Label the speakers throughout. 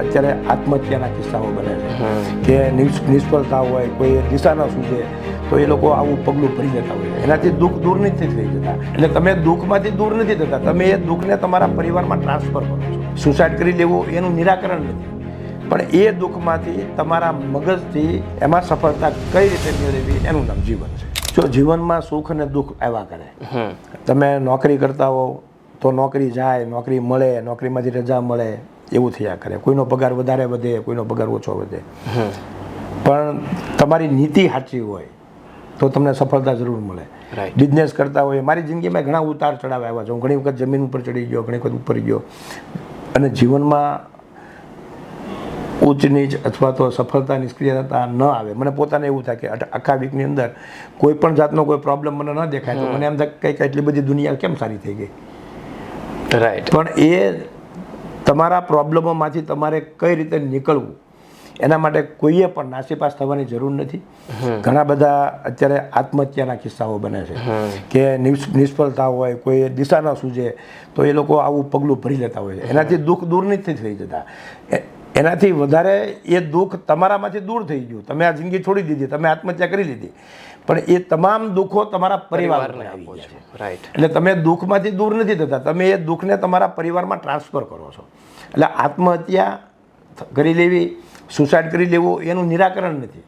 Speaker 1: અત્યારે આત્મહત્યાના કિસ્સાઓ બને છે. કે નિષ્ફળતા હોય કોઈ દિશા ન સૂચે તો એ લોકો આવું પગલું ભરી જતા હોય. એનાથી દુઃખ દૂર નથી થઈ જતા. એટલે તમે દુઃખમાંથી દૂર નથી થતા. તમે એ દુઃખને તમારા પરિવારમાં ટ્રાન્સફર કરો છો. સુસાઇડ કરી લેવું એનું નિરાકરણ નથી. પણ એ દુઃખમાંથી તમારા મગજથી એમાં સફળતા કઈ રીતે મેળવવી એનું નામ જીવન છે. જો જીવનમાં સુખ અને દુઃખ આવ્યા કરે તમે નોકરી કરતા હો તો નોકરી જાય નોકરી મળે નોકરીમાંથી રજા મળે એવું થયા કરે. કોઈનો પગાર વધારે વધે કોઈનો પગાર ઓછો વધે. પણ તમારી નીતિ સાચી હોય તો તમને સફળતા જરૂર મળે. બિઝનેસ કરતા હોય મારી જિંદગીમાં ઘણા ઉતાર ચડાવ આવ્યા છે. હું ઘણી વખત જમીન ઉપર ચડી ગયો ઘણી વખત ઉપર ગયો. અને જીવનમાં ઉચ્ચ નીચ અથવા તો સફળતા નિષ્ક્રિયતા ન આવે. મને પોતાને એવું થાય કે આખા વીકની અંદર કોઈ પણ જાતનો કોઈ પ્રોબ્લેમ મને ન દેખાય તો મને એમ થાય કંઈક એટલી બધી દુનિયા કેમ સારી થઈ ગઈ?
Speaker 2: રાઈટ
Speaker 1: પણ એ તમારા પ્રોબ્લેમોમાંથી તમારે કઈ રીતે નીકળવું એના માટે કોઈએ પણ નાસીપાસ થવાની જરૂર નથી. ઘણા બધા અત્યારે આત્મહત્યાના કિસ્સાઓ બને છે. કે નિષ્ફળતા હોય કોઈ દિશા ન સૂજે તો એ લોકો આવું પગલું ભરી લેતા હોય છે. એનાથી દુઃખ દૂર નથી થઈ જતા. એનાથી વધારે એ દુઃખ તમારામાંથી દૂર થઈ ગયું. તમે આ જિંદગી છોડી દીધી તમે આત્મહત્યા કરી લીધી. પણ એ તમામ દુઃખો તમારા પરિવારને ગયા છે.
Speaker 2: રાઈટ
Speaker 1: એટલે તમે દુઃખમાંથી દૂર નથી થતા. તમે એ દુઃખને તમારા પરિવારમાં ટ્રાન્સફર કરો છો. એટલે આત્મહત્યા કરી લેવી સુસાઇડ કરી લેવું એનું નિરાકરણ નથી.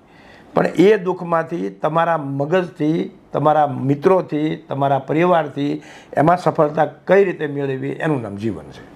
Speaker 1: પણ એ દુઃખમાંથી તમારા મગજથી તમારા મિત્રોથી તમારા પરિવારથી એમાં સફળતા કઈ રીતે મેળવવી એનું નામ જીવન છે.